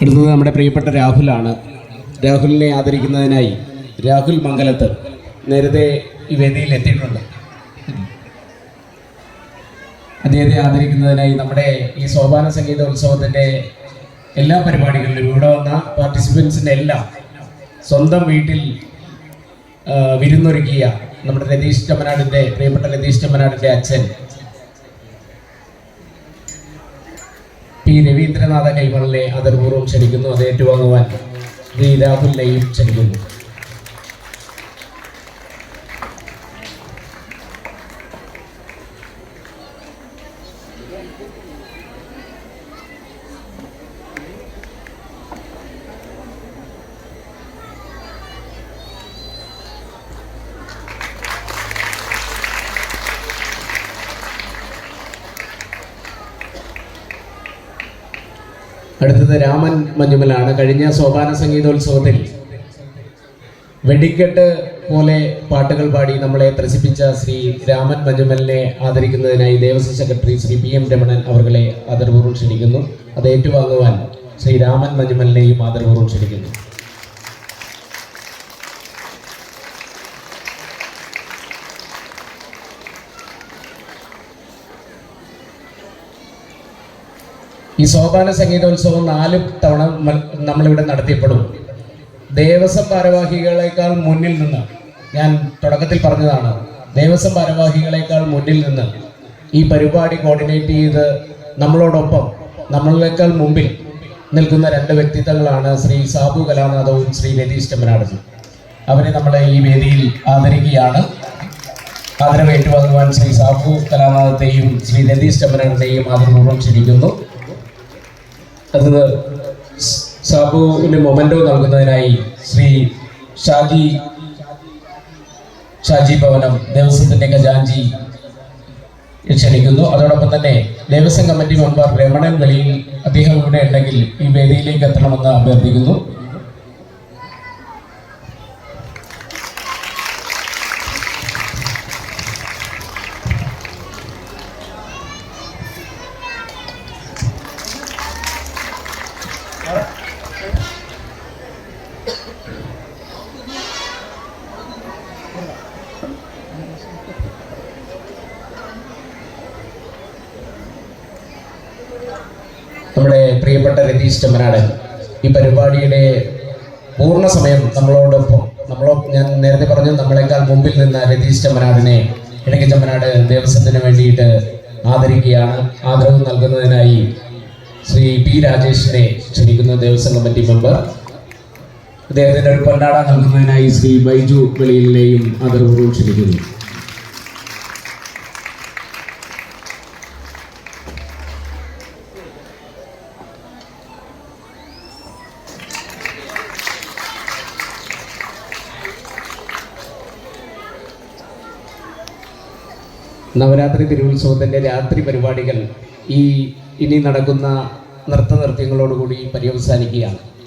അടുത്തത് നമ്മുടെ പ്രിയപ്പെട്ട രാഹുലാണ്. രാഹുലിനെ ആദരിക്കുന്നതിനായി രാഹുൽ മംഗലത്ത് നേരത്തെ ഈ വേദിയിൽ എത്തിയിട്ടുണ്ട്. അദ്ദേഹത്തെ ആദരിക്കുന്നതിനായി നമ്മുടെ ഈ സോപാന സംഗീത ഉത്സവത്തിന്റെ എല്ലാ പരിപാടികളിലും ഇവിടെ വന്ന പാർട്ടിസിപ്പൻസിന്റെ എല്ലാം സ്വന്തം വീട്ടിൽ വിരുന്നൊരുക്കിയ നമ്മുടെ രതീഷ് ചമ്മനാടിന്റെ പ്രിയപ്പെട്ട രതീഷ് ചമ്മനാടിന്റെ അച്ഛൻ പി രവീന്ദ്രനാഥ കൈമളിനെ ആദരപൂർവം ക്ഷണിക്കുന്നു. അത് ഏറ്റുവാങ്ങുവാൻ ശ്രീ രാഹുലിനെയും ക്ഷണിക്കുന്നു. അടുത്തത് രാമൻ മഞ്ഞുമലാണ്. കഴിഞ്ഞ സോപാന സംഗീതോത്സവത്തിൽ വെടിക്കെട്ട് പോലെ പാട്ടുകൾ പാടി നമ്മളെ ത്രസിപ്പിച്ച ശ്രീ രാമൻ മഞ്ഞുമലിനെ ആദരിക്കുന്നതിനായി Devaswom secretary Shri P M Ramanan അവർകളെ ആദരപൂർവം ക്ഷണിക്കുന്നു. അത് ഏറ്റുവാങ്ങുവാൻ ശ്രീ രാമൻ മഞ്ഞുമലിനെയും ആദരപൂർവം ക്ഷണിക്കുന്നു. ഈ സോപാന സംഗീതോത്സവം നാല് തവണ നമ്മളിവിടെ നടത്തിയപ്പോഴും ദേവസ്വം ഭാരവാഹികളെക്കാൾ മുന്നിൽ നിന്ന് ഞാൻ തുടക്കത്തിൽ പറഞ്ഞതാണ് ദേവസ്വം ഭാരവാഹികളെക്കാൾ മുന്നിൽ നിന്ന് ഈ പരിപാടി കോർഡിനേറ്റ് ചെയ്ത് നമ്മളോടൊപ്പം നമ്മളേക്കാൾ മുമ്പിൽ നിൽക്കുന്ന രണ്ട് വ്യക്തിത്വങ്ങളാണ് ശ്രീ സാബു കലാനാഥവും ശ്രീ രതീഷ് ചെമ്മനാടനും അവരെ നമ്മളെ ഈ വേദിയിൽ ആദരിക്കുകയാണ്. ആദരവ് ഏറ്റുവാങ്ങുവാൻ ശ്രീ സാബു കലാനാഥത്തെയും ശ്രീ രതീഷ് ചെമ്മനാടനെയും ആദരപൂർവം ക്ഷണിക്കുന്നു. അത് സാബുവിന് മൊമെന്റോ നൽകുന്നതിനായി ശ്രീ ഷാജി ഷാജി ഭവനം ദേവസ്വത്തിന്റെ ഖജാൻജി ക്ഷണിക്കുന്നു. അതോടൊപ്പം തന്നെ ദേവസ്വം കമ്മിറ്റി മെമ്പർ രമണൻ വെളിയിൽ അദ്ദേഹം ഇവിടെ ഉണ്ടെങ്കിൽ ഈ വേദിയിലേക്ക് എത്തണമെന്ന് അഭ്യർത്ഥിക്കുന്നു. നമ്മുടെ പ്രിയപ്പെട്ട രതീഷ് ചെമ്മനാടൻ ഈ പരിപാടിയുടെ പൂർണ സമയം നമ്മളോടൊപ്പം നമ്മളോ ഞാൻ നേരത്തെ പറഞ്ഞു നമ്മളെക്കാൾ മുമ്പിൽ നിന്ന രതീഷ് ചെമ്മനാടിനെ ഇടയ്ക്ക് ചെമ്മനാട് ദേവസ്വത്തിന് വേണ്ടിയിട്ട് ആദരിക്കുകയാണ്. ആദരവ് നൽകുന്നതിനായി ശ്രീ പി രാജേഷിനെ ക്ഷണിക്കുന്ന ദേവസ്വം കമ്മിറ്റി മെമ്പർ. അദ്ദേഹത്തിന്റെ ഒരു പൊന്നാട നൽകുന്നതിനായി ശ്രീ ബൈജു വെളിയിലെയും ആദരവുകൾ ക്ഷണിക്കുന്നു. നവരാത്രി തിരുവുത്സവത്തിന്റെ രാത്രി പരിപാടികൾ ഈ ഇനി നടക്കുന്ന നൃത്ത നൃത്യങ്ങളോടുകൂടി പര്യവസാനിക്കുകയാണ്.